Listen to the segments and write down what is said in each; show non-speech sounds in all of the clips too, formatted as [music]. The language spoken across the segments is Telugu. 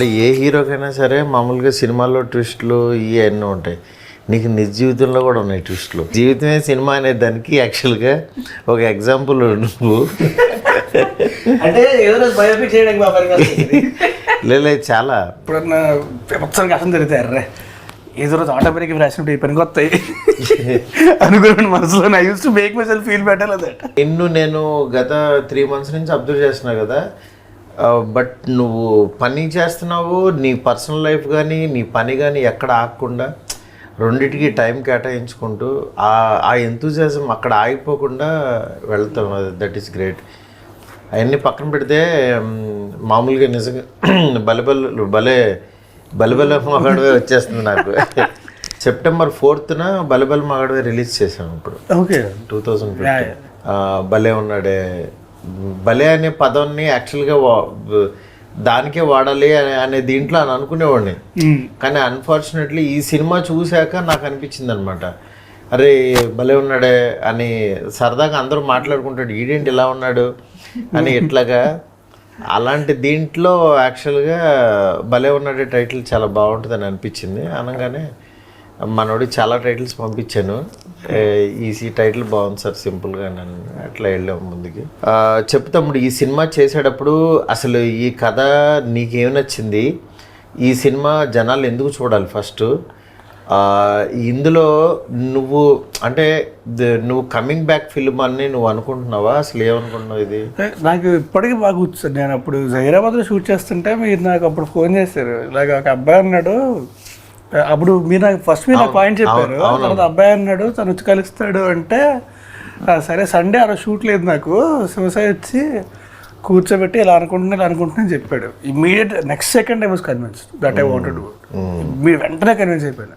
అంటే ఏ హీరోకైనా సరే మామూలుగా సినిమాల్లో ట్విస్ట్లు ఇవన్నీ ఉంటాయి. నీకు నిజ జీవితంలో కూడా ఉన్నాయి ట్విస్ట్లు. జీవితమే సినిమా అనే దానికి యాక్చువల్గా ఒక ఎగ్జాంపుల్ నువ్వు. లేదు చాలా. ఒకసారి కష్టం జరుగుతాయి అర్రే. ఏదో రోజు ఆటోమేటిక్ రాసినప్పుడు ఈ పనికి వస్తాయి. అనుకున్నాను మనసులో నా use to make myself feel better that నిన్ను నేను గత త్రీ మంత్స్ నుంచి అబ్జర్వ్ చేస్తున్నా కదా. బట్ నువ్వు పని చేస్తున్నావు నీ పర్సనల్ లైఫ్ కానీ నీ పని కానీ ఎక్కడ ఆగకుండా రెండిటికి టైం కేటాయించుకుంటూ ఆ ఆ ఎంతూజియాజం అక్కడ ఆగిపోకుండా వెళ్తాం దట్ ఈస్ గ్రేట్ అవన్నీ పక్కన పెడితే మామూలుగా నిజంగా [clears throat] బలే బల భలే బలబల మగాడివే వచ్చేస్తుంది నాకు. సెప్టెంబర్ ఫోర్త్న బలబల మగాడివే రిలీజ్ చేశాను ఇప్పుడు. ఓకే టూ థౌజండ్ భలే ఉన్నాడే భలే అనే పదాన్ని యాక్చువల్గా దానికే వాడాలి అనే అనే దీంట్లో అని అనుకునేవాడిని. కానీ అన్ఫార్చునేట్లీ ఈ సినిమా చూశాక నాకు అనిపించింది అనమాట అరే భలే ఉన్నాడే అని సరదాగా అందరూ మాట్లాడుకుంటాడు. ఈడేంటి ఇలా ఉన్నాడు అని ఇట్లాగా అలాంటి దీంట్లో యాక్చువల్గా భలే ఉన్నాడే టైటిల్ చాలా బాగుంటుందని అనిపించింది. అనగానే మనోడి చాలా టైటిల్స్ పంపించాను. ఏ, ఈ ఈ టైటిల్ బాగుంది సార్ సింపుల్గా నన్ను అట్లా వెళ్ళాము ముందుకి. తమ్ముడు ఈ సినిమా చేసేటప్పుడు అసలు ఈ కథ నీకేం నచ్చింది? ఈ సినిమా జనాలు ఎందుకు చూడాలి ఫస్ట్? ఇందులో నువ్వు అంటే ద- నువ్వు కమింగ్ బ్యాక్ ఫిల్మ్ అని నువ్వు అనుకుంటున్నావా? అసలు ఏమనుకుంటున్నావు ఇది? నాకు ఇప్పటికీ బాగా కూర్చొని నేను అప్పుడు హైదరాబాద్లో షూట్ చేస్తుంటే మీరు నాకు అప్పుడు ఫోన్ చేశారు. ఇలాగ ఒక అబ్బాయి అన్నాడు అప్పుడు మీరు నాకు ఫస్ట్ మీరు నాకు పాయింట్ చెప్పారు తర్వాత అబ్బాయి అన్నాడు తను వచ్చి కలుస్తాడు అంటే "ఆ, సరే సండే ఆ రోజు షూట్ లేదు నాకు. శివసాయి వచ్చి కూర్చోబెట్టి ఇలా అనుకుంటున్నా ఇలా అనుకుంటున్నా అని చెప్పాడు. Immediate next second I was convince that I wanted మీరు వెంటనే కన్విన్స్ అయిపోయాను.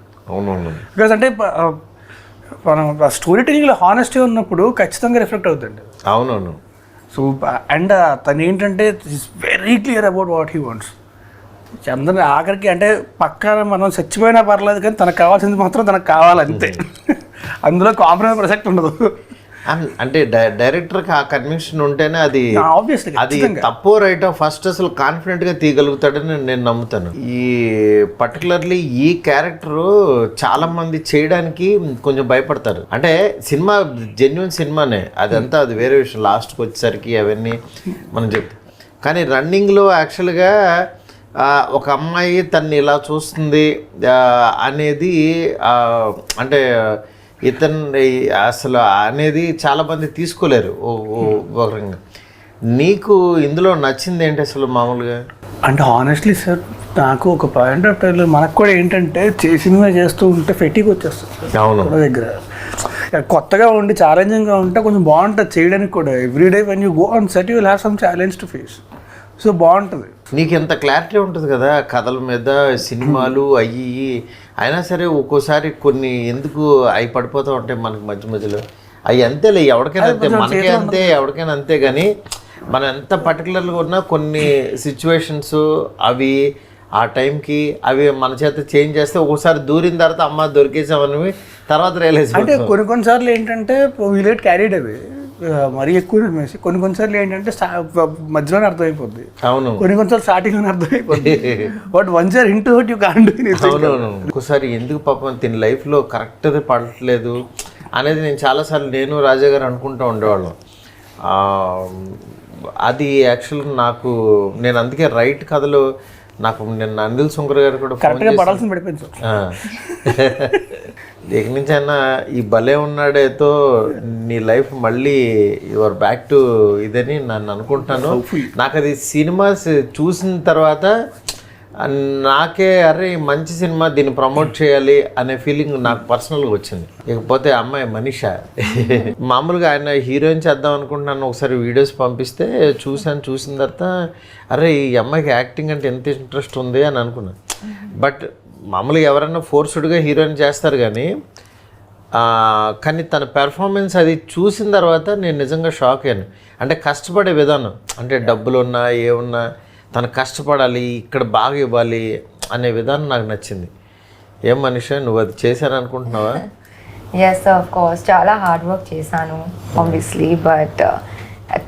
బికాస్ అంటే మనం స్టోరీ టెలింగ్లో హానెస్టీ ఉన్నప్పుడు ఖచ్చితంగా రిఫ్లెక్ట్ అవుతుంది అవునవును. సో అండ్ తను ఏంటంటే is very clear about what he wants Chandan ఆఖరికి అంటే పక్కన మనం చచ్చిపోయినా పర్లేదు కానీ తనకు కావాల్సింది మాత్రం తనకు కావాలంతే. [laughs] అందులో కాంప్రమైజ్ ప్రసక్తి ఉండదు. అంటే డైరెక్టర్కి ఆ కన్విక్షన్ ఉంటేనే అది అది తప్పో రైటో ఫస్ట్ అసలు కాన్ఫిడెంట్గా తీయగలుగుతాడని నేను నమ్ముతాను. ఈ పర్టికులర్లీ ఈ క్యారెక్టర్ చాలా మంది చేయడానికి కొంచెం భయపడతారు. అంటే సినిమా జెన్యున్ సినిమానే. అదంతా అది వేరే విషయం. లాస్ట్కి వచ్చేసరికి అవన్నీ మనం చెప్తాం కానీ రన్నింగ్లో యాక్చువల్గా ఒక అమ్మాయి తన్ని ఇలా చూస్తుంది అనేది అంటే ఇతను అసలు అనేది చాలా మంది తీసుకోలేరు ఒక రకంగా నీకు ఇందులో నచ్చింది ఏంటి అసలు మామూలుగా? అంటే హానెస్ట్లీ సార్ నాకు ఒక పాయింట్ ఆఫ్ టైంలో మనకు కూడా ఏంటంటే చేసినవే చేస్తూ ఉంటే ఫెటిక్ వచ్చేస్తుంది అవును. దగ్గర. కొత్తగా ఉండి ఛాలెంజింగ్గా ఉంటే కొంచెం బాగుంటుంది చేయడానికి కూడా. Everyday when you go on set you will have some challenge to face so బాగుంటుంది. నీకు ఎంత క్లారిటీ ఉంటుంది కదా? కథల మీద సినిమాలు [clears throat] అయ్యి. అయినా సరే ఒక్కోసారి కొన్ని ఎందుకు అవి పడిపోతూ ఉంటాయి మనకి మధ్య మధ్యలో? అవి అంతేలే ఎవరికైనా అంతే. మనకే అంతే ఎవరికైనా అంతే కానీ మనం ఎంత పర్టికులర్గా ఉన్నా కొన్ని సిచ్యువేషన్స్ అవి ఆ టైంకి అవి మన చేత చేంజ్ చేస్తే ఒక్కోసారి దూరిన తర్వాత అమ్మ దొరికేసామని తర్వాత రియలైజ్ అంటే కొన్ని కొన్నిసార్లు ఏంటంటే విలేట్ క్యారీడ్ అవి. మరీ ఎక్కువ నమ్మేసి కొన్ని కొన్నిసార్లు ఏంటంటే మధ్యలోనే అర్థమైపోద్ది. అవును. కొన్ని కొన్నిసార్లు స్టార్టింగ్లోనే అర్థమైపోద్ది. [laughs] But once are into hut you can't అవునవును ఒక్కోసారి ఎందుకు పాపం తిని లైఫ్లో కరెక్ట్గా పడట్లేదు అనేది నేను చాలాసార్లు నేను రాజా గారు అనుకుంటూ ఉండేవాళ్ళం. అది యాక్చువల్ నాకు నేను అందుకే రైట్ కథలు నాకు నేను అనిల్ సుంకర్ గారు కూడా కరెక్ట్గా పడాల్సింది పడిపోయింది సార్. [laughs] ఇక నుంచి అయినా ఈ భలే ఉన్నాడేతో నీ లైఫ్ మళ్ళీ యువర్ బ్యాక్ టు ఇదని నన్ను అనుకుంటున్నాను. నాకు అది సినిమాస్ చూసిన తర్వాత నాకే అరే మంచి సినిమా దీన్ని ప్రమోట్ చేయాలి అనే ఫీలింగ్ నాకు పర్సనల్గా వచ్చింది. ఇకపోతే అమ్మాయి మనీష. [laughs] మామూలుగా ఆయన హీరోయిన్ చేద్దాం అనుకుంటున్నాను ఒకసారి వీడియోస్ పంపిస్తే చూశాను చూసిన తర్వాత అరే ఈ అమ్మాయికి యాక్టింగ్ అంటే ఎంత ఇంట్రెస్ట్ ఉంది అని అనుకున్నాను. బట్ మామూలుగా ఎవరైనా ఫోర్స్డ్గా హీరోయిన్ చేస్తారు కానీ కానీ తన పెర్ఫార్మెన్స్ అది చూసిన తర్వాత నేను నిజంగా షాక్ అయ్యాను. అంటే కష్టపడే విధానం అంటే డబ్బులు ఉన్నా ఏమున్నా తను కష్టపడాలి ఇక్కడ బాగా ఇవ్వాలి అనే విధానం నాకు నచ్చింది. ఏం మనిషి నువ్వు అది చేశారనుకుంటున్నావా ఎస్ [laughs] ఆఫ్ కోర్స్ చాలా హార్డ్ వర్క్ చేశాను obviously but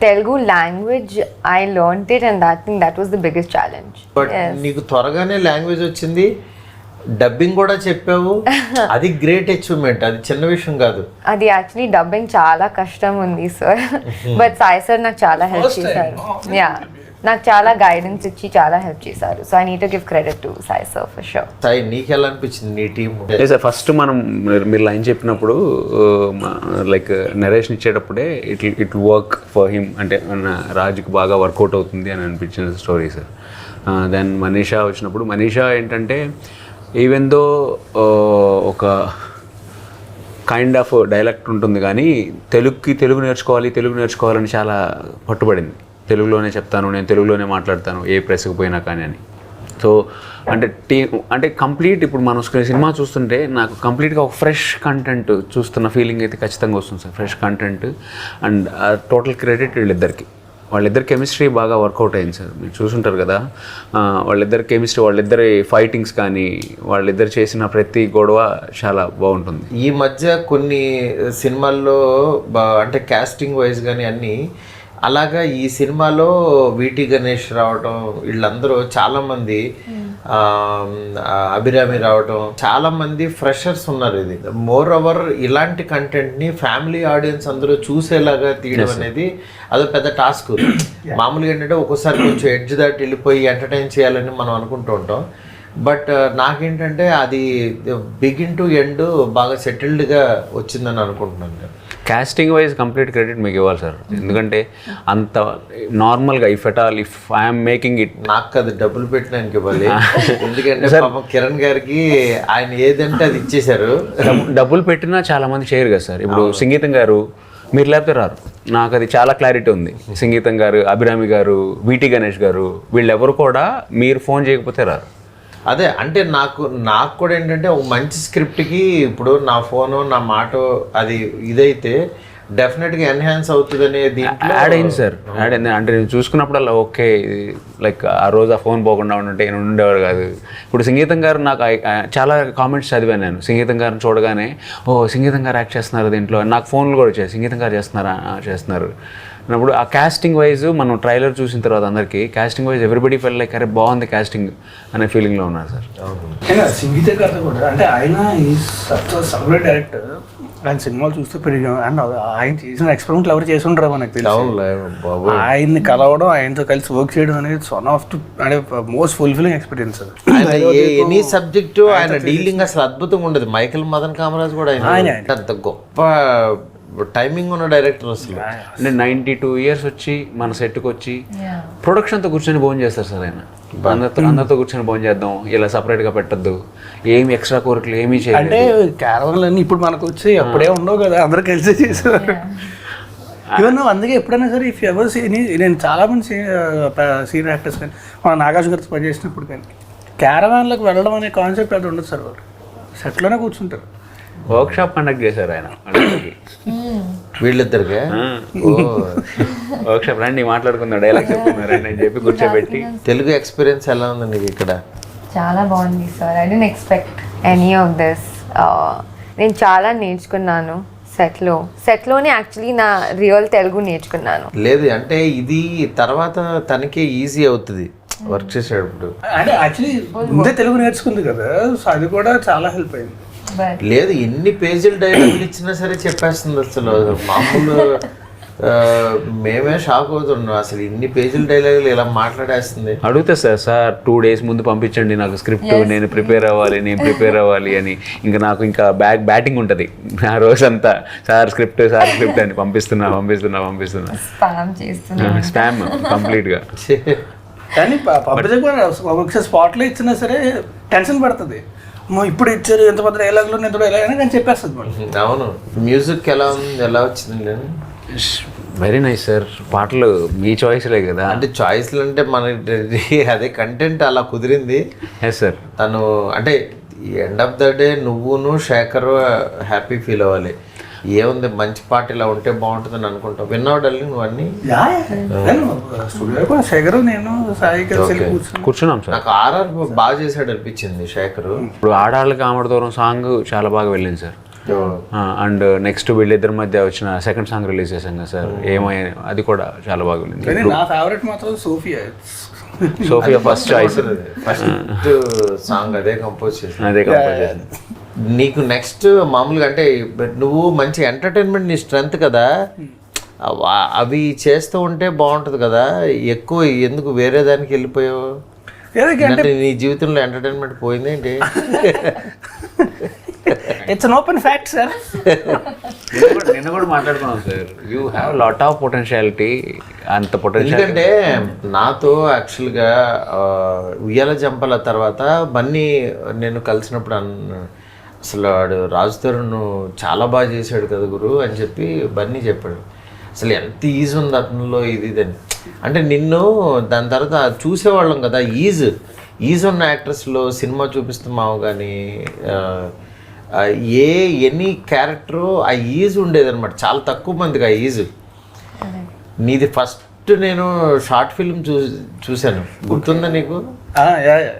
Telugu language, I learned it, and that thing that was the biggest challenge. But. నీకు త్వరగానే లాంగ్వేజ్ వచ్చింది. డబ్బింగ్ కూడా చెప్పావు. [laughs] అది గ్రేట్ అచీవ్మెంట్ అది చిన్న విషయం కాదు. అది యాక్చువల్లీ డబ్బింగ్ చాలా కష్టం ఉంది సార్ బట్ [laughs] సాయి సార్ నాకు చాలా హెల్ప్ చేశారు. యా నాకు చాలా గైడెన్స్ ఇచ్చి చాలా హెల్ప్ చేశారు. So I need to give credit to Sai sir for sure Sai నీకు ఎలా అనిపించింది నీ టీం లేదు సార్ ఫస్ట్ మనం మీరు- లైన్ చెప్పినప్పుడు like narration ఇచ్చేటప్పుడే it it work for him అంటే రాజుకి బాగా వర్కౌట్ అవుతుంది అని అనిపించిన స్టోరీ సార్ దెన్ మనీషా వచ్చినప్పుడు మనీషా ఏంటంటే ఈవెన్ దో uh, ఒక కైండ్ ఆఫ్ డైలెక్ట్ ఉంటుంది కానీ తెలుగుకి తెలుగు నేర్చుకోవాలి తెలుగు నేర్చుకోవాలని చాలా పట్టుబడింది. తెలుగులోనే చెప్తాను నేను తెలుగులోనే మాట్లాడతాను ఏ ప్రెస్కి పోయినా కానీ అని. సో అంటే టీ అంటే కంప్లీట్ ఇప్పుడు మనం సినిమా చూస్తుంటే నాకు కంప్లీట్గా ఒక ఫ్రెష్ కంటెంట్ చూస్తున్న ఫీలింగ్ అయితే ఖచ్చితంగా వస్తుంది sir. Fresh content and total credit వీళ్ళిద్దరికి. వాళ్ళిద్దరి కెమిస్ట్రీ బాగా వర్కౌట్ అయింది సార్. మీరు చూసుంటారు కదా. ఆ, వాళ్ళిద్దరి కెమిస్ట్రీ వాళ్ళిద్దరి ఫైటింగ్స్ కానీ వాళ్ళిద్దరు చేసిన ప్రతి గొడవ చాలా బాగుంటుంది. ఈ మధ్య కొన్ని సినిమాల్లో బా- అంటే కాస్టింగ్ వైజ్ కానీ అన్ని అలాగా ఈ సినిమాలో వీటి గణేష్ రావటం వీళ్ళందరూ చాలా మంది ఆ, ఆ, అభిరామి రావటం. చాలా మంది ఫ్రెషర్స్ ఉన్నారు ఇది. మోర్ ఓవర్ ఇలాంటి కంటెంట్ని ఫ్యామిలీ ఆడియన్స్ అందరూ చూసేలాగా తీయడం అనేది అదో పెద్ద టాస్క్ మామూలుగా ఏంటంటే ఒక్కోసారి కొంచెం ఎడ్జ్ దాటి వెళ్ళిపోయి ఎంటర్టైన్ చేయాలని మనం అనుకుంటూ ఉంటాం. బట్ నాకేంటంటే అది బిగిన్ టు ఎండ్ బాగా సెటిల్డ్గా వచ్చిందని అనుకుంటున్నాను నేను. కాస్టింగ్ వైజ్ కంప్లీట్ క్రెడిట్ మీకు ఇవ్వాలి సార్ ఎందుకంటే అంత నార్మల్గా if at all if I'm making it నాకు అది డబ్బులు పెట్టినానికి ఇవ్వాలి. [laughs] ఎందుకంటే కిరణ్ గారికి ఆయన ఏదంటే అది ఇచ్చేశారు. డబ్బులు పెట్టినా చాలా మంది చేయరు కదా సార్ ఇప్పుడు సంగీతం గారు మీరు లేకపోతే రారు. నాకు అది చాలా క్లారిటీ ఉంది. సంగీతం గారు అభిరామి గారు వీటి గణేష్ గారు వీళ్ళెవరు కూడా మీరు ఫోన్ చేయకపోతే రారు. అదే అంటే నాకు నాకు కూడా ఏంటంటే ఒక మంచి స్క్రిప్ట్కి ఇప్పుడు నా ఫోను నా మాట అది ఇదైతే డెఫినెట్గా ఎన్హాన్స్ అవుతుందనే దీంట్లో యాడ్ అయింది సార్. యాడ్ అయింది. అంటే నేను చూసుకున్నప్పుడల్లా ఓకే లైక్ ఆ రోజు ఆ ఫోన్ పోకుండా ఉంటే నేను ఉండేవాడు కాదు. ఇప్పుడు సంగీతం గారు నాకు చాలా కామెంట్స్ చదివాను నేను. సంగీతం గారిని చూడగానే ఓ సంగీతం గారు యాక్ట్ చేస్తున్నారు దీంట్లో. నాకు ఫోన్లు కూడా వచ్చాయి. సంగీతం గారు చేస్తున్నారా? చేస్తున్నారు. అన్నప్పుడు ఆ కాస్టింగ్ వైజ్ మనం ట్రైలర్ చూసిన తర్వాత అందరికీ casting wise everybody fell like అరే బాగుంది కాస్టింగ్ అనే ఫీలింగ్లో ఉన్నారు సార్. సంగీత కూడా అంటే ఆయన ఈ సపరేట్ డైరెక్టర్ ఆయన సినిమాలు చూస్తూ పెరిగాం అండ్ ఆయన చేసిన ఎక్స్పెరిమెంట్లు ఎవరు చేసి ఉండరు మనకు తెలిసి. ఆయన్ని కలవడం ఆయనతో కలిసి వర్క్ చేయడం అనేది వన్ ఆఫ్ టు అంటే most fulfilling experience any subject ఆయన డీలింగ్ అసలు అద్భుతంగా ఉండదు. మైకేల్ మదన్ కామరాజ్ కూడా ఆయన ఆయన. అంత గొప్ప టైమింగ్ ఉన్న డైరెక్టర్ అసలు. అంటే నైంటీ టూ ఇయర్స్ వచ్చి మన సెట్కి వచ్చి ప్రొడక్షన్తో కూర్చొని భోజనం చేస్తారు సార్ ఆయన. అందరితో అందరితో కూర్చొని భోజనం చేద్దాం ఇలా సపరేట్గా పెట్టద్దు ఏమి ఎక్స్ట్రా కోరికలు ఏమీ చేయాలి అంటే క్యారవన్లు అన్నీ ఇప్పుడు మనకు వచ్చి అప్పుడే ఉండవు కదా అందరూ కలిసి చేసేవారు. ఈవెన్ [laughs] అందుకే ఎప్పుడైనా సరే ఇఫ్ ఎవర్ సీని నేను చాలా మంది సీనియర్ యాక్టర్స్ కానీ మన నాగార్జున గారితో పనిచేసినప్పుడు కానీ క్యారవాన్లకు వెళ్ళడం అనే కాన్సెప్ట్ అది ఉండదు సార్ వాళ్ళు. సెట్లోనే కూర్చుంటారు. వర్క్ షాప్ కండక్ట్ చేశారు ఆయన వీళ్ళిద్దరికే? వర్క్ షాప్ రండి మాట్లాడుకుందాం డైలాగ్ చెప్పుకున్నారు రండి అని చెప్పి కూర్చోబెట్టి. తెలుగు ఎక్స్పీరియన్స్ ఎలా ఉంది నీకు ఇక్కడ? చాలా బాగుంది sir. I didn't expect any of this నేను చాలా నేర్చుకున్నాను సెట్లో. సెట్లోనే యాక్చువల్లీ నా రియల్ తెలుగు నేర్చుకున్నాను. లేదు అంటే ఇది తర్వాత తనకే ఈజీ అవుతుంది వర్క్ చేసేటప్పుడు. అంటే యాక్చువల్లీ ముందే తెలుగు నేర్చుకుంది కదా సో అది కూడా చాలా హెల్ప్ అయింది. లేదు ఎన్ని పేజీలు డైలాగులు ఇచ్చినా సరే చెప్పేస్తుంది అసలు. మామూలు మేమే షాక్ అవుతున్నాం. అసలు ఇన్ని పేజీల డైలాగులు ఇలా మాట్లాడేస్తుంది. అడుగుతా సార్ సార్ టూ డేస్ ముందు పంపించండి నాకు స్క్రిప్ట్ నేను ప్రిపేర్ అవ్వాలి నేను ప్రిపేర్ అవ్వాలి అని. ఇంకా నాకు ఇంకా బ్యాక్ బ్యాటింగ్ ఉంటుంది. ఆ రోజంతా. సార్ స్క్రిప్ట్ సార్ స్క్రిప్ట్ అని. పంపిస్తున్నా పంపిస్తున్నా పంపిస్తున్నా. స్పామ్ కంప్లీట్గా [laughs] [laughs] కానీ ఒకసారి స్పాట్లో ఇచ్చినా సరే టెన్షన్ పడుతుంది. ఇప్పుడు ఇచ్చారు ఎంత పెద్ద డైలాగులు ఎంత డైలాగ్ అని కానీ చెప్పేస్తుంది మళ్ళీ అవును. మ్యూజిక్ ఎలా ఉంది? ఎలా వచ్చింది వెరీ నైస్ సార్ పాటలు మీ చాయిస్లే కదా. అంటే చాయిస్లు అంటే మన అదే కంటెంట్ అలా కుదిరింది. ఎస్ సార్ తను అంటే ఎండ్ ఆఫ్ ద డే నువ్వును శేఖర్ హ్యాపీ ఫీల్ అవ్వాలి. ఏముంది మంచి పాట ఇలా ఉంటే బాగుంటుందని అనుకుంటావు. విన్నావు డార్లింగ్ నువ్వు అన్నీ? స్టూడియో శేఖర్ నేను సాయి కూర్చున్నాం. సార్. నాకు ఆర్ఆర్ బాగా చేశాడు అనిపించింది శేఖర్. ఇప్పుడు ఆడాళ్ళకి ఆమడ దూరం సాంగ్ చాలా బాగా వెళ్ళింది సార్. అండ్ నెక్స్ట్ వీళ్ళిద్దరి మధ్య వచ్చిన సెకండ్ సాంగ్ రిలీజ్ చేశాం కదా సార్. ఏమై అది కూడా చాలా బాగుంది కానీ నా ఫేవరెట్ మాత్రం Sophia. Sophia first choice first song అదే కంపోజ్ చేసి అదే కంపోజ్ చేసింది. నీకు నెక్స్ట్ మామూలుగా అంటే నువ్వు మంచి ఎంటర్టైన్మెంట్ నీ స్ట్రెంగ్త్ కదా. అవ- చేస్తూ ఉంటే బాగుంటుంది కదా. ఎక్కువ ఎందుకు వేరే దానికి వెళ్ళిపోయావు? అంటే నీ జీవితంలో entertainment పోయిందేంటి it's an open fact sir నిన్న కూడా- నిన్న కూడా మాట్లాడుకున్నాం sir you have lot of potentiality అంత పొటెన్షియల్ ఎందుకంటే నాతో యాక్చువల్గా ఉయ్యాల జంపల తర్వాత బన్నీ నేను కలిసినప్పుడు అన్న అసలు వాడు రాజు తరుణ్ చాలా బాగా చేశాడు కదా గురు అని చెప్పి బన్నీ చెప్పాడు. అసలు ఎంత ఈజీ ఉంది అతనిలో ఇది ఇది అని. అంటే నిన్ను దాని తర్వాత చూసేవాళ్ళం కదా ఈజ్. ఈజ్ ఉన్న యాక్ట్రెస్లో సినిమా చూపిస్తున్నావు కానీ ఏ ఎనీ క్యారెక్టరు ఆ ఈజ్ ఉండేదన్నమాట. చాలా తక్కువ మందికి ఆ ఈజ్. నీది ఫస్ట్ నేను షార్ట్ ఫిల్మ్ చూ చూశాను. గుర్తుందా నీకు?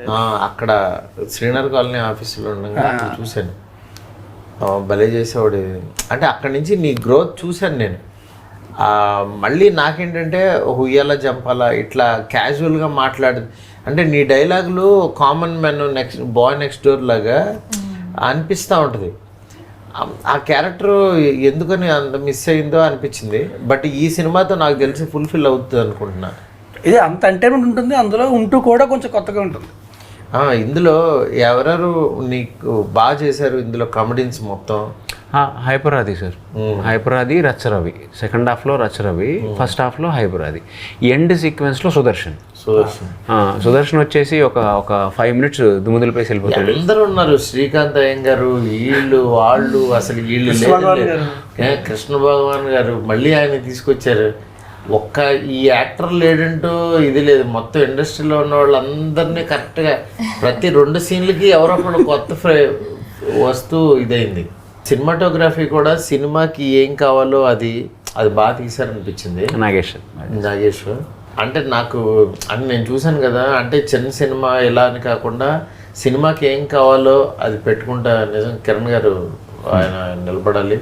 ఆ, అక్కడ శ్రీనగర్ కాలనీ ఆఫీసులో ఉండగా చూశాను. ఆ, భలే చేసేవాడు. అంటే అక్కడి నుంచి నీ గ్రోత్ చూశాను నేను. ఆ, మళ్ళీ నాకేంటంటే హుయ్యాల జంపాల ఇట్లా క్యాజువల్గా మాట్లాడు అంటే నీ డైలాగులు common man next boy next door లాగా అనిపిస్తూ ఉంటుంది. ఆ- ఆ క్యారెక్టర్ ఎందుకని అంత మిస్ అయిందో అనిపించింది. బట్ ఈ సినిమాతో నాకు తెలిసి ఫుల్ఫిల్ అవుతుంది అనుకుంటున్నా. ఇది అంత ఎంటర్టైన్మెంట్ ఉంటుంది అందులో ఉంటూ కూడా కొంచెం కొత్తగా ఉంటుంది. ఆ, ఇందులో ఎవరెవరు నీకు బాగా చేశారు ఇందులో కామెడీన్స్ మొత్తం? హైపరాది సార్. హైపరాది రచ్చరవి. సెకండ్ హాఫ్లో రచ్చరవి ఫస్ట్ హాఫ్లో హైపరాది. ఎండ్ సీక్వెన్స్లో సుదర్శన్. సుదర్శన్ ఆ, సుదర్శన్ వచ్చేసి ఒక ఒక ఫైవ్ మినిట్స్ దుమ్ముదులిపేసి వెళ్ళిపోతాడు. అందరూ ఉన్నారు శ్రీకాంత్ అయ్యం గారు వీళ్ళు వాళ్ళు అసలు వీళ్ళు కృష్ణ భగవాన్ గారు. మళ్ళీ ఆయన తీసుకొచ్చారు. ఒక్క ఈ యాక్టర్ లేడంటూ ఇది లేదు. మొత్తం ఇండస్ట్రీలో ఉన్న వాళ్ళందరినీ కరెక్ట్గా ప్రతి రెండు సీన్లకి ఎవరో కొత్త ఫ్రై వస్తూ ఇదైంది. సినిమాటోగ్రఫీ కూడా సినిమాకి ఏం కావాలో అది అది బాగా తీశారనిపించింది. నాగేష్ నాగేష్ అంటే నాకు అని నేను చూశాను కదా అంటే చిన్న సినిమా ఎలా అని కాకుండా సినిమాకి ఏం కావాలో అది పెట్టుకుంటా నిజం. కిరణ్ గారు ఆయన నిలబడాలి.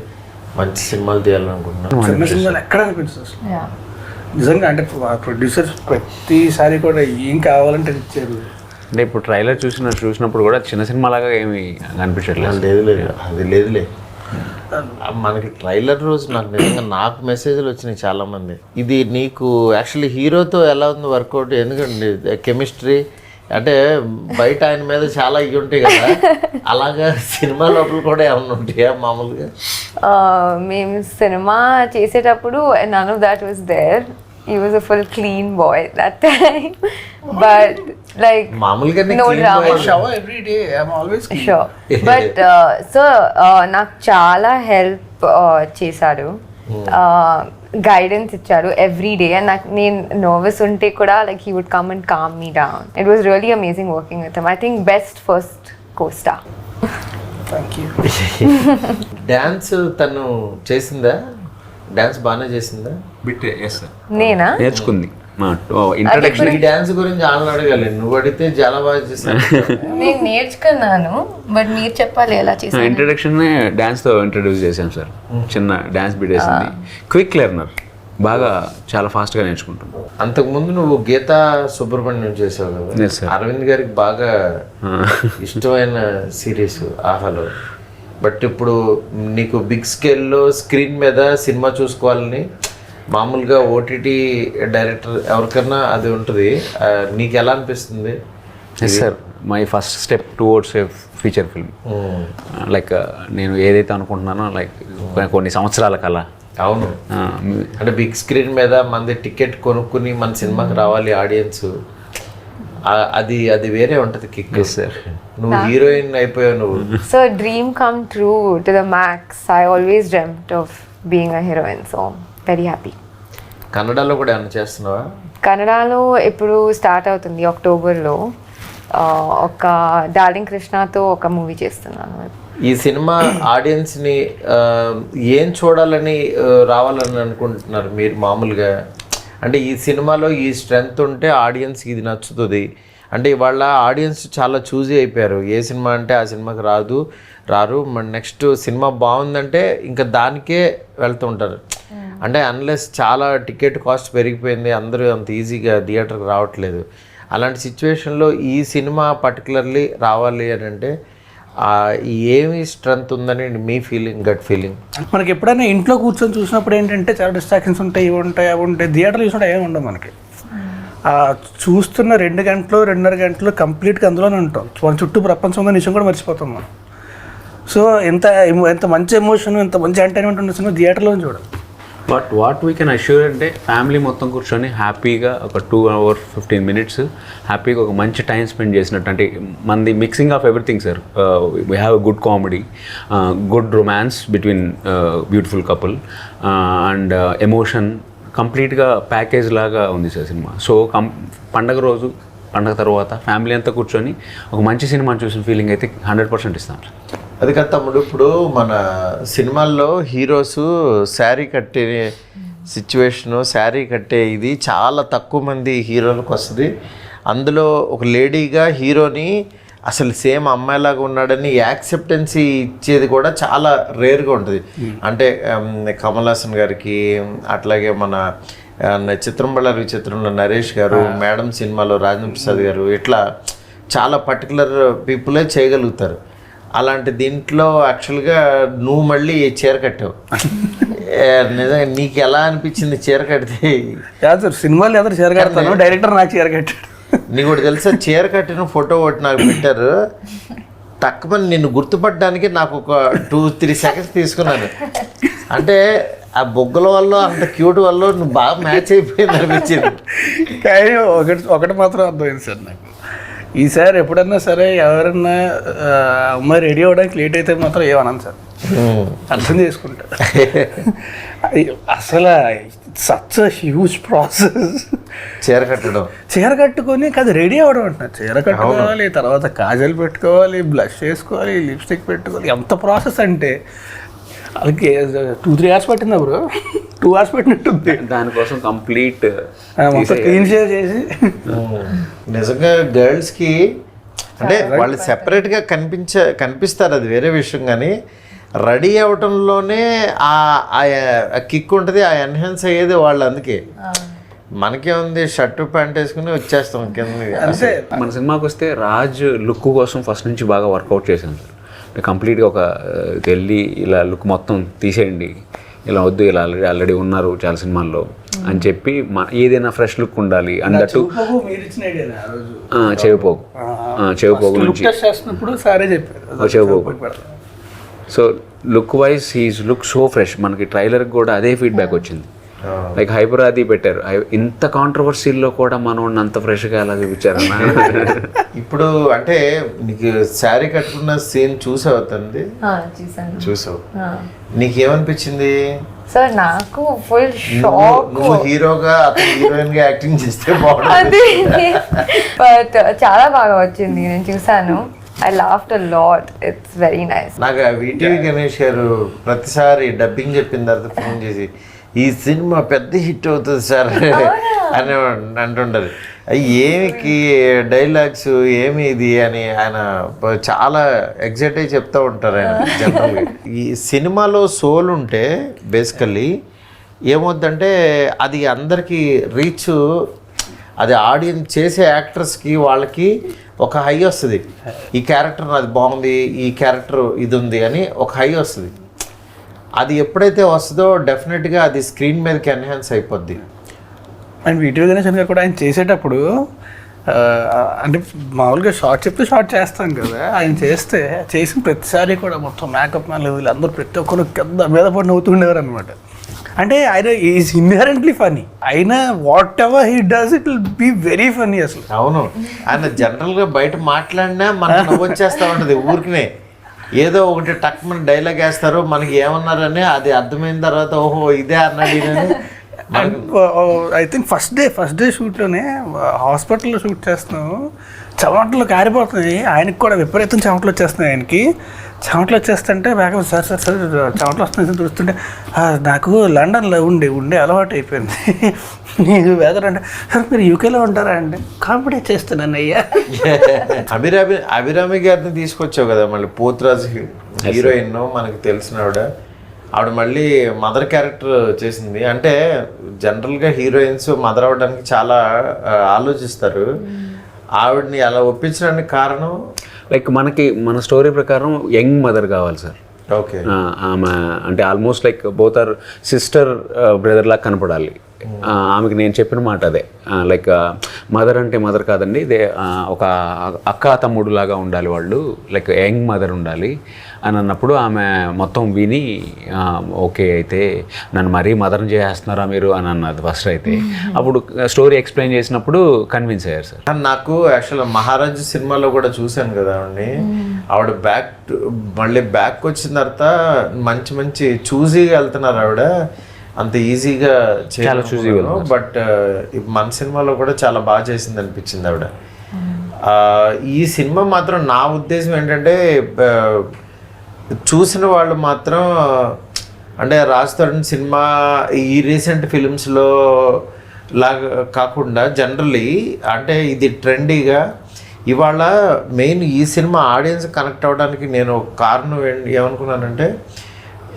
మంచి సినిమాలు తీయాలనుకుంటున్నాను చిన్న సినిమాలు ఎక్కడ అనిపించదు. నిజంగా అంటే ప్రొడ్యూసర్స్ ప్రతిసారి కూడా ఏం కావాలంటే ఇచ్చారు అంటే ఇప్పుడు ట్రైలర్ చూసిన చూసినప్పుడు కూడా చిన్న సినిమా లాగా ఏమి అనిపించట్లేదు. లేదు లేదు అది లేదులే. మనకి ట్రైలర్ రోజు నాకు నిజంగా నాకు మెసేజ్లు వచ్చినాయి చాలా మంది ఇది నీకు యాక్చువల్లీ హీరోతో ఎలా ఉంది వర్కౌట్ ఎందుకండి కెమిస్ట్రీ అంటే బయట ఆయన మీద చాలా ఇవి ఉంటాయి కదా. అలాగా సినిమా లోపల కూడా ఏమన్నా ఉంటాయా మామూలుగా? మేము సినిమా చేసేటప్పుడు none of that was there he was a full clean boy that time but like మామూలుగా every day always sure but so నాకు చాలా హెల్ప్ చేశారు. గైడెన్స్ ఇచ్చారు ఎవ్రీ డే అండ్ నాకు నేను నర్వస్ ఉంటే కూడా like he would come and calm me down it was really amazing working with I think best first costar dance తను చేసిందా? డ్యాన్స్ బాగానే చేసిందా? బిట్ ఎస్ సార్ నేనా? నేర్చుకుంది. ఇంట్రడక్షన్ ఈ డ్యాన్స్ గురించి వాళ్ళని అడగాలి నువ్వు అడిగితే చాలా బాగా చేస్తాను నేను నేర్చుకున్నాను బట్ మీరు చెప్పాలి ఎలా చేశాను ఇంట్రడక్షన్ డాన్స్తో ఇంట్రడ్యూస్ చేశాం సార్. చిన్న డాన్స్ బిట్ వేసింది. క్విక్ లెర్నర్ బాగా చాలా ఫాస్ట్గా నేర్చుకుంటాం. అంతకుముందు నువ్వు గీతా సుబ్రహ్మణ్యం చేసావు కదా? Yes, sir. అరవింద్ గారికి బాగా ఇష్టమైన సిరీస్ ఆహాలో. బట్ ఇప్పుడు నీకు బిగ్ స్కేల్లో స్క్రీన్ మీద సినిమా చూసుకోవాలని మామూలుగా ఓటీటీ డైరెక్టర్ ఎవరికన్నా అది ఉంటుంది. నీకు ఎలా అనిపిస్తుంది? Yes sir my first step towards a feature film like నేను ఏదైతే అనుకుంటున్నానో లైక్ కొన్ని సంవత్సరాల కల. అవును. అంటే బిగ్ స్క్రీన్ మీద మనది టికెట్ కొనుక్కుని మన సినిమాకి రావాలి ఆడియన్స్. అది అది వేరే ఉంటుంది కిక్. సార్ నువ్వు హీరోయిన్ అయిపోయావు నువ్వు. So dream come true to the max I always dreamt of being a heroine so very happy కన్నడలో కూడా ఏమైనా చేస్తున్నావా? కన్నడలో ఇప్పుడు స్టార్ట్ అవుతుంది అక్టోబర్లో. ఒక డార్లింగ్ కృష్ణతో ఒక మూవీ చేస్తున్నాను. ఈ సినిమా ఆడియన్స్ని ఏం చూడాలని రావాలని అనుకుంటున్నారు మీరు మామూలుగా? అంటే ఈ సినిమాలో ఈ స్ట్రెంగ్త్ ఉంటే ఆడియన్స్కి ఇది నచ్చుతుంది. అంటే ఇవాళ ఆడియన్స్ చాలా చూజీ అయిపోయారు. ఏ సినిమా అంటే ఆ సినిమాకి రాదు రారు. మన నెక్స్ట్ సినిమా బాగుందంటే ఇంకా దానికే వెళ్తూ ఉంటారు. అంటే అన్లెస్ చాలా టికెట్ కాస్ట్ పెరిగిపోయింది అందరూ అంత ఈజీగా థియేటర్కి రావట్లేదు. అలాంటి సిచ్యువేషన్లో ఈ సినిమా పర్టికులర్లీ రావాలి అని అంటే ఏమి స్ట్రెంగ్త్ ఉందని మీ ఫీలింగ్ గట్ ఫీలింగ్ మనకి ఎప్పుడైనా ఇంట్లో కూర్చొని చూసినప్పుడు ఏంటంటే చాలా డిస్ట్రాక్షన్స్ ఉంటాయి ఇవి ఉంటాయి అవి ఉంటాయి. థియేటర్లో చూసినప్పుడు ఏమి ఉండవు మనకి. చూస్తున్న రెండు గంటలు రెండున్నర గంటలు కంప్లీట్గా అందులోనే ఉంటాం. మన చుట్టూ ప్రపంచం ఉందని నిజం కూడా మర్చిపోతాం మనం. సో ఎంత ఎంత మంచి ఎమోషన్ ఎంత మంచి ఎంటర్టైన్మెంట్ ఉన్న సినిమా థియేటర్లో చూడాలి but what we can assure అంటే ఫ్యామిలీ మొత్తం కూర్చొని హ్యాపీగా ఒక టూ అవర్ ఫిఫ్టీన్ మినిట్స్ హ్యాపీగా ఒక మంచి టైం స్పెండ్ చేసినట్టు అంటే మనది mixing of everything sir we have good comedy good romance between beautiful couple and emotion కంప్లీట్గా ప్యాకేజ్ లాగా ఉంది సార్ సినిమా సో కం పండగ రోజు పండగ తర్వాత ఫ్యామిలీ అంతా కూర్చొని ఒక మంచి సినిమా చూసిన ఫీలింగ్ అయితే హండ్రెడ్ పర్సెంట్ ఇస్తాను అది కాదు తమ్ముడు ఇప్పుడు మన సినిమాల్లో హీరోస్ శారీ కట్టే సిచ్యువేషను శారీ కట్టే ఇది చాలా తక్కువ మంది హీరోలకు వస్తుంది. అందులో ఒక లేడీగా హీరోని అసలు సేమ్ అమ్మాయిలాగా ఉన్నాడని యాక్సెప్టెన్సీ ఇచ్చేది కూడా చాలా రేర్గా ఉంటుంది. అంటే కమల్ హాసన్ గారికి అట్లాగే మన చిత్రం బళ్ళారి విచిత్రంలో నరేష్ గారు మేడం సినిమాలో రాజేంద్ర ప్రసాద్ గారు ఇట్లా చాలా పర్టికులర్ పీపులే చేయగలుగుతారు. అలాంటి దీంట్లో యాక్చువల్గా నువ్వు మళ్ళీ చీర కట్టావు. నిజంగా నీకు ఎలా అనిపించింది చీర కడితే? కాదు సార్ సినిమాలు ఎదురు చీర కడతాను. డైరెక్టర్ నాకు చీర కట్టాడు. నీకు ఒకటి తెలుసా? చీర కట్టిన ఫోటో ఒకటి నాకు పెట్టారు. తక్కువ నిన్ను గుర్తుపట్టడానికి నాకు ఒక టూ త్రీ సెకండ్స్ తీసుకున్నాను. అంటే ఆ బొగ్గల వల్ల అంత క్యూట్ వల్ల నువ్వు బాగా మ్యాచ్ అయిపోయింది అనిపించింది కానీ ఒకటి ఒకటి మాత్రం అర్థమైంది సార్ నాకు. ఈసారి ఎప్పుడన్నా సరే ఎవరన్నా అమ్మాయి రెడీ అవ్వడానికి లేట్ అయితే మాత్రం ఏమన్నాను సార్. అర్థం చేసుకుంటా. అసలు సచ్ హ్యూజ్ ప్రాసెస్ చీర కట్టడం. చీర కట్టుకొని కాదు రెడీ అవ్వడం అంటున్నారు చీర కట్టుకోవాలి తర్వాత కాజల్ పెట్టుకోవాలి బ్లష్ వేసుకోవాలి లిప్స్టిక్ పెట్టుకోవాలి. ఎంత ప్రాసెస్ అంటే అది టూ త్రీ అవర్స్ పట్టిందా బ్రో టూ అవర్స్ పట్టినట్టుంది. దానికోసం కంప్లీట్ క్లీన్ షేవ్ చేసి. నిజంగా గర్ల్స్కి అంటే వాళ్ళు సెపరేట్గా కనిపించ కనిపిస్తారు అది వేరే విషయం కానీ రెడీ అవటంలోనే ఆ కిక్ ఉంటుంది ఆ ఎన్హాన్స్ అయ్యేది వాళ్ళు అందుకే. మనకేముంది షర్టు ప్యాంట్ వేసుకుని వచ్చేస్తాం కింద అంతే. మన సినిమాకి వస్తే రాజ్ లుక్ కోసం ఫస్ట్ నుంచి బాగా వర్కౌట్ చేశాను. సార్ అంటే కంప్లీట్గా ఒక వెళ్ళి ఇలా లుక్ మొత్తం తీసేయండి. ఇలా వద్దు ఇలా ఆల్రెడీ ఆల్రెడీ ఉన్నారు చాలా సినిమాల్లో అని చెప్పి మన ఏదైనా ఫ్రెష్ లుక్ ఉండాలి అన్నట్టు ఆ, చెవిపోగు. నుంచి. చెవిపోగు. So look wise he's look so fresh మనకి ట్రైలర్కి కూడా అదే ఫీడ్బ్యాక్ వచ్చింది. లైక్ హైపర్ అది పెట్టారు. ఇంత కాంట్రవర్సీల్లో కూడా మనం అంత ఫ్రెష్గా ఎలా చూపించారన్నా [laughs] ఇప్పుడు అంటే నీకు శారీ కట్టుకున్న సీన్ చూసావు చూసాను చూసావు. నీకేమనిపించింది? సార్ నాకు ఫుల్ షాక్ నువ్వు హీరోగా అతను హీరోయిన్గా యాక్టింగ్ చేస్తే బాగుంటుంది. బట్ చాలా బాగా వచ్చింది నేను చూసాను I laughed a lot it's very nice నాకు విటివి గణేష్ గారు ప్రతిసారి డబ్బింగ్ చెప్పిన తర్వాత ఫోన్ చేసి ఈ సినిమా పెద్ద హిట్ అవుతుంది సార్ అని అయ్యి ఏమికి డైలాగ్స్ ఏమి ఇది? అని ఆయన చాలా ఎగ్జైట్ అయి చెప్తూ ఉంటారు ఆయన జనరల్గా. ఈ సినిమాలో సోల్ ఉంటే బేసికల్లీ ఏమవుద్దంటే అది అందరికీ రీచ్ అది ఆడియన్స్ చేసే యాక్టర్స్కి వాళ్ళకి ఒక హై వస్తుంది. ఈ క్యారెక్టర్ నాది బాగుంది ఈ క్యారెక్టర్ ఇది ఉంది అని ఒక హై వస్తుంది. అది ఎప్పుడైతే వస్తుందో డెఫినెట్గా అది స్క్రీన్ మీదకి ఎన్హాన్స్ అయిపోద్ది. అండ్ వీడియో గణేశన్ గారు కూడా ఆయన చేసేటప్పుడు అంటే మామూలుగా షార్ట్ చెప్తే షార్ట్ చేస్తాం కదా ఆయన చేస్తే చేసిన ప్రతిసారి కూడా మొత్తం మేకప్ మ్యాన్ లేదు అందరూ ప్రతి ఒక్కరు కింద మీద పడి నవ్వుతుండేవారు అనమాట అంటే ఆయన ఈజ్ ఇన్హరెంట్లీ ఫనీ అయినా whatever he does it will be very funny అసలు. అవును. ఆయన జనరల్గా బయట మాట్లాడినా మనకు వచ్చేస్తా ఉంటుంది ఊరికినే. ఏదో ఒకటి టక్ డైలాగ్ వేస్తారు మనకి ఏమన్నారని అది అర్థమైన తర్వాత ఓహో ఇదే అన్నాడు I think first day first day షూట్లోనే హాస్పిటల్లో షూట్ చేస్తున్నాము. చెమటలు కారిపోతున్నాయి. ఆయనకి కూడా విపరీతం చెమటలు వచ్చేస్తున్నాయి ఆయనకి. చెమటలు వచ్చేస్తుంటే వేగం సార్ సార్ సార్ చెమటలు వస్తున్నాయి చూస్తుంటే "ఆ, నాకు లండన్లో ఉండి ఉండే అలవాటు అయిపోయింది. నీకు వేదన అంటే సార్ మీరు యూకేలో ఉంటారా అండి? కామెడీ చేస్తున్నాను అయ్యా. [laughs] అభిరామి అభిరామి గారిని తీసుకొచ్చావు కదా మళ్ళీ. పోతురాజు హీరోయిన్ మనకి తెలిసిన ఆవిడ. ఆవిడ మళ్ళీ మదర్ క్యారెక్టర్ చేసింది. అంటే జనరల్గా హీరోయిన్స్ మదర్ అవ్వడానికి చాలా ఆలోచిస్తారు. ఆవిడని అలా ఒప్పించడానికి కారణం? లైక్ మనకి మన స్టోరీ ప్రకారం యంగ్ మదర్ కావాలి సార్. ఓకే. ఆమె అంటే almost like both are sister brother లాగా కనపడాలి. ఆమెకి నేను చెప్పిన మాట అదే. లైక్ మదర్ అంటే మదర్ కాదండి. ఇదే ఒక అక్క తమ్ముడు లాగా ఉండాలి వాళ్ళు. లైక్ యంగ్ మదర్ ఉండాలి. అని అన్నప్పుడు ఆమె మొత్తం విని ఓకే అయితే నన్ను మరీ మదర్ని చేస్తున్నారా మీరు? అని అన్నది ఫస్ట్ అయితే. అప్పుడు స్టోరీ ఎక్స్ప్లెయిన్ చేసినప్పుడు కన్విన్స్ అయ్యారు సార్. కానీ నాకు యాక్చువల్ మహారాజు సినిమాలో కూడా చూశాను కదా ఆవిడని ఆవిడ బ్యాక్ మళ్ళీ బ్యాక్ వచ్చిన తర్వాత మంచి మంచి చూజీగా వెళ్తున్నారు ఆవిడ. అంత ఈజీగా చాలా గా బట్ మన సినిమాలో కూడా చాలా బాగా చేసింది అనిపించింది ఆవిడ. ఆ, ఈ సినిమా మాత్రం నా ఉద్దేశం ఏంటంటే చూసిన వాళ్ళు మాత్రం అంటే రాజ్ తరుణ్ సినిమా ఈ రీసెంట్ ఫిలిమ్స్లో లాగా కాకుండా జనరలీ అంటే ఇది ట్రెండీగా ఇవాళ మెయిన్ ఈ సినిమా ఆడియన్స్ కనెక్ట్ అవ్వడానికి నేను కారణం ఏం- ఏమనుకున్నానంటే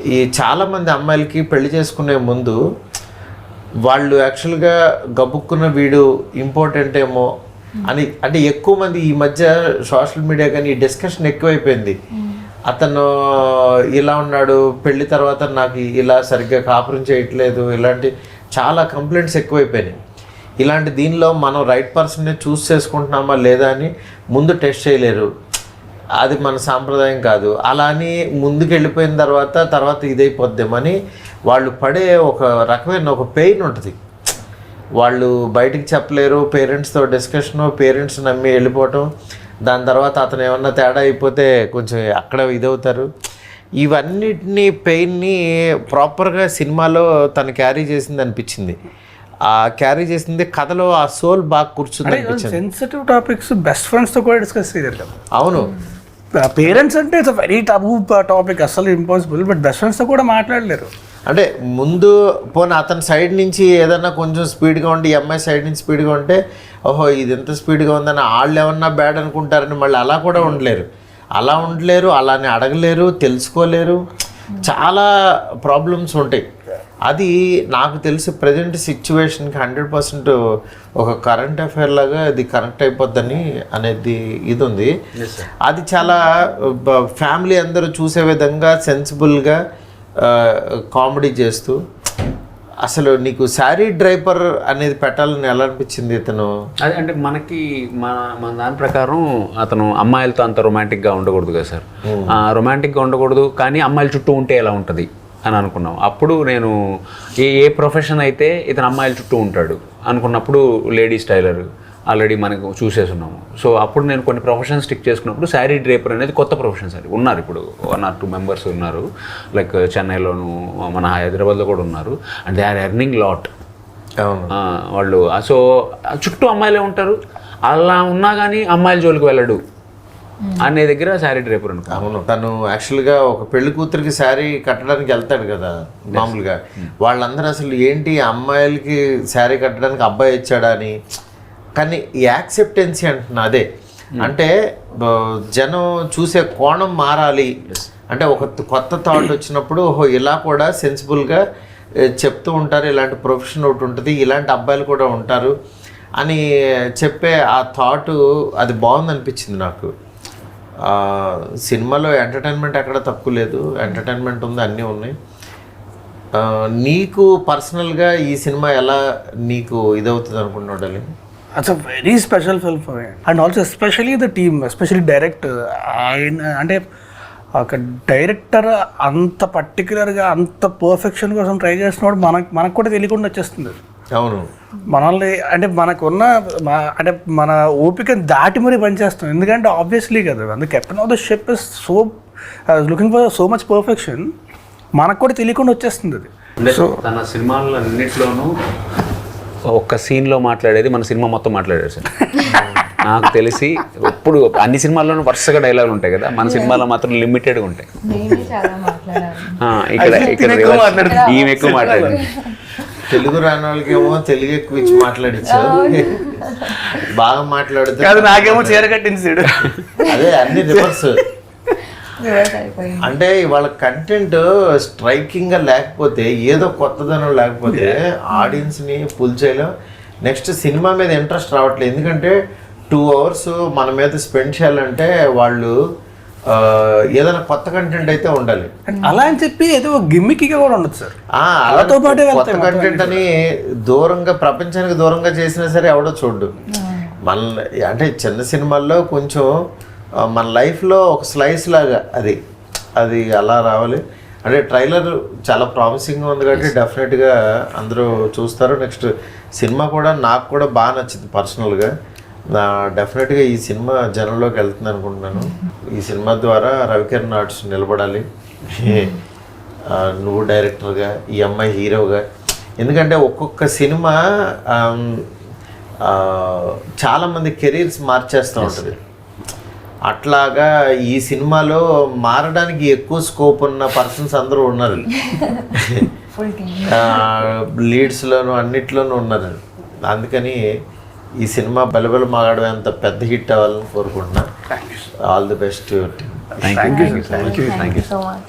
ఈ చాలామంది అమ్మాయిలకి పెళ్ళి చేసుకునే ముందు వాళ్ళు యాక్చువల్గా గబుక్కున్న వీడు ఇంపార్టెంట్ ఏమో అని అంటే ఎక్కువ మంది ఈ మధ్య సోషల్ మీడియా కానీ ఈ డిస్కషన్ ఎక్కువైపోయింది. అతను ఇలా ఉన్నాడు పెళ్ళి తర్వాత నాకు ఇలా సరిగ్గా కాపురం చేయట్లేదు ఇలాంటి చాలా కంప్లైంట్స్ ఎక్కువైపోయినాయి. ఇలాంటి దీనిలో మనం రైట్ పర్సన్ని చూస్ చేసుకుంటున్నామా లేదా అని ముందు టెస్ట్ చేయలేరు. అది మన సాంప్రదాయం కాదు. అలా అని ముందుకు వెళ్ళిపోయిన తర్వాత తర్వాత ఇదైపోద్దామని వాళ్ళు పడే ఒక రకమైన ఒక పెయిన్ ఉంటుంది. వాళ్ళు బయటికి చెప్పలేరు పేరెంట్స్తో డిస్కషను పేరెంట్స్ నమ్మి వెళ్ళిపోవటం దాని తర్వాత అతను ఏమన్నా తేడా అయిపోతే కొంచెం అక్కడ ఇదవుతారు. ఇవన్నిటిని పెయిన్ని ప్రాపర్గా సినిమాలో తను క్యారీ చేసింది అనిపించింది ఆ క్యారీ చేసింది కథలో ఆ సోల్ బాగా కూర్చుంది సెన్సిటివ్ టాపిక్స్ బెస్ట్ ఫ్రెండ్స్తో కూడా డిస్కస్ చేయరు కదా. అవును. పేరెంట్స్ అంటే ఇట్స్ వెరీ టబు టాపిక్ అసలు ఇంపాసిబుల్ బట్ బెస్ట్ ఫ్రెండ్స్తో కూడా మాట్లాడలేరు. అంటే ముందు పోనీ అతని సైడ్ నుంచి ఏదన్నా కొంచెం స్పీడ్గా ఉండి అమ్మాయి సైడ్ నుంచి స్పీడ్గా ఉంటే ఓహో ఇది ఎంత స్పీడ్గా ఉందని వాళ్ళు ఏమన్నా బ్యాడ్ అనుకుంటారని మళ్ళీ అలా కూడా ఉండలేరు. అలా ఉండలేరు అలానే అడగలేరు తెలుసుకోలేరు. చాలా ప్రాబ్లమ్స్ ఉంటాయి. అది నాకు తెలిసి ప్రజెంట్ సిచ్యువేషన్కి హండ్రెడ్ పర్సెంట్ ఒక కరెంట్ అఫైర్ లాగా అది కనెక్ట్ అయిపోద్దని అనేది ఇది ఉంది. అది చాలా ఫ్యామిలీ అందరూ చూసే విధంగా సెన్సిబుల్గా కామెడీ చేస్తూ అసలు నీకు శారీ డ్రైపర్ అనేది పెట్టాలని ఎలా అనిపించింది ఇతను? అదే అంటే మనకి మన మన దాని ప్రకారం అతను అమ్మాయిలతో అంత రొమాంటిక్గా ఉండకూడదు కదా సార్. రొమాంటిక్గా ఉండకూడదు కానీ అమ్మాయిల చుట్టూ ఉంటే ఎలా ఉంటుంది అని అనుకున్నాం. అప్పుడు నేను ఏ ఏ ప్రొఫెషన్ అయితే ఇతను అమ్మాయిల చుట్టూ ఉంటాడు అనుకున్నప్పుడు లేడీస్ టైలర్ ఆల్రెడీ మనకు చూసేస్తున్నాము సో అప్పుడు నేను కొన్ని ప్రొఫెషన్స్ స్టిక్ చేసుకున్నప్పుడు శారీ డ్రేపర్ అనేది కొత్త ప్రొఫెషన్ సార్ ఉన్నారు ఇప్పుడు వన్ ఆర్ టూ మెంబర్స్ ఉన్నారు. లైక్ చెన్నైలోను మన హైదరాబాద్లో కూడా ఉన్నారు. And they are earning lot అవును. ఆ, వాళ్ళు సో చుట్టూ అమ్మాయిలే ఉంటారు. అలా ఉన్నా కానీ అమ్మాయిల జోలికి వెళ్ళడు. అనే దగ్గర శారీ డ్రైపర్ అనుకో. అవును. తను యాక్చువల్గా ఒక పెళ్ళి కూతురికి శారీ కట్టడానికి వెళ్తాడు కదా మామూలుగా. వాళ్ళందరూ అసలు ఏంటి అమ్మాయిలకి శారీ కట్టడానికి అబ్బాయి ఇచ్చాడా అని కానీ ఈ యాక్సెప్టెన్సీ అంటున్నా అదే. అంటే బ- జనం చూసే కోణం మారాలి. అంటే ఒక కొత్త థాట్ వచ్చినప్పుడు ఓహో ఇలా కూడా సెన్సిబుల్గా చెప్తూ ఉంటారు. ఇలాంటి ప్రొఫెషన్ ఒకటి ఉంటుంది. ఇలాంటి అబ్బాయిలు కూడా ఉంటారు. అని చెప్పే ఆ థాట్ అది బాగుంది అనిపించింది నాకు సినిమాలో ఎంటర్టైన్మెంట్ ఎక్కడ తక్కువ లేదు. ఎంటర్టైన్మెంట్ ఉంది అన్నీ ఉన్నాయి. నీకు పర్సనల్గా ఈ సినిమా ఎలా నీకు ఇదవుతుంది అనుకుంటున్నావు Dolly it's a very special film for and also especially the team especially direct ఆయన అంటే ఒక డైరెక్టర్ అంత పర్టికులర్గా అంత పర్ఫెక్షన్ కోసం ట్రై చేస్తున్నప్పుడు మనకు మనకు కూడా తెలియకుండా వచ్చేస్తుంది. అవును. మనల్ని అంటే మనకున్న మా- అంటే మన ఓపిక దాటి మరీ పనిచేస్తాం ఎందుకంటే ఆబ్వియస్లీ కదా అందుకే captain of the ship is so looking for so much perfection మనకు కూడా తెలియకుండా వచ్చేస్తుంది అది. అంటే తన సినిమాల్లో అన్నిట్లోనూ ఒక్క సీన్లో మాట్లాడేది మన సినిమా మొత్తం మాట్లాడారు సార్. నాకు తెలిసి ఎప్పుడు అన్ని సినిమాల్లోనూ వరుసగా డైలాగులు ఉంటాయి కదా మన సినిమాలో మాత్రం లిమిటెడ్గా ఉంటాయి. ఇక్కడ ఇక్కడ. ఈమె ఎక్కువ మాట్లాడింది తెలుగు రాని వాళ్ళకేమో తెలుగు ఎక్కువ ఇచ్చి మాట్లాడించావు బాగా మాట్లాడితే కాదు నాకేమో చీర కట్టింది సీడు అదే అన్ని రివర్స్. అంటే వాళ్ళ కంటెంట్ స్ట్రైకింగ్గా లేకపోతే ఏదో కొత్తదనం లేకపోతే ఆడియన్స్ని పుల్ చేయలేం. నెక్స్ట్ సినిమా మీద ఇంట్రెస్ట్ రావట్లేదు. ఎందుకంటే టూ అవర్స్ మన మీద స్పెండ్ చేయాలంటే వాళ్ళు ఏదైనా కొత్త కంటెంట్ అయితే ఉండాలి. అలా అని చెప్పి ఏదో గిమ్మిక్గా కూడా ఉండదు సార్. ఆ, వాళ్ళతో పాటే కొత్త కంటెంట్ అని దూరంగా ప్రపంచానికి దూరంగా చేసినా సరే ఎవడో చూడ్డు. మన అంటే చిన్న సినిమాల్లో కొంచెం మన లైఫ్లో ఒక స్లైస్ లాగా అది అది అలా రావాలి. అంటే ట్రైలర్ చాలా ప్రామిసింగ్గా ఉంది కాబట్టి డెఫినెట్గా అందరూ చూస్తారు. నెక్స్ట్ సినిమా కూడా నాకు కూడా బాగా నచ్చింది పర్సనల్గా నా డెఫినెట్గా ఈ సినిమా జనంలోకి వెళ్తుంది అనుకుంటున్నాను. ఈ సినిమా ద్వారా రవికిరణ్ ఆర్ట్స్ నిలబడాలి. [laughs] నువ్వు డైరెక్టర్గా ఈ అమ్మాయి హీరోగా ఎందుకంటే ఒక్కొక్క సినిమా ఆమ్, ఆ, చాలా మంది కెరీర్స్ మార్చేస్తూ ఉంటుంది. అట్లాగా ఈ సినిమాలో మారడానికి ఎక్కువ స్కోప్ ఉన్న పర్సన్స్ అందరూ ఉన్నారు. లీడ్స్లోను అన్నిట్లోనూ ఉన్నారు. అందుకని ఈ సినిమా బలబల మాగడం అంత పెద్ద హిట్ అవ్వాలని కోరుకుంటున్నా. All the best thank you thank you thank you so much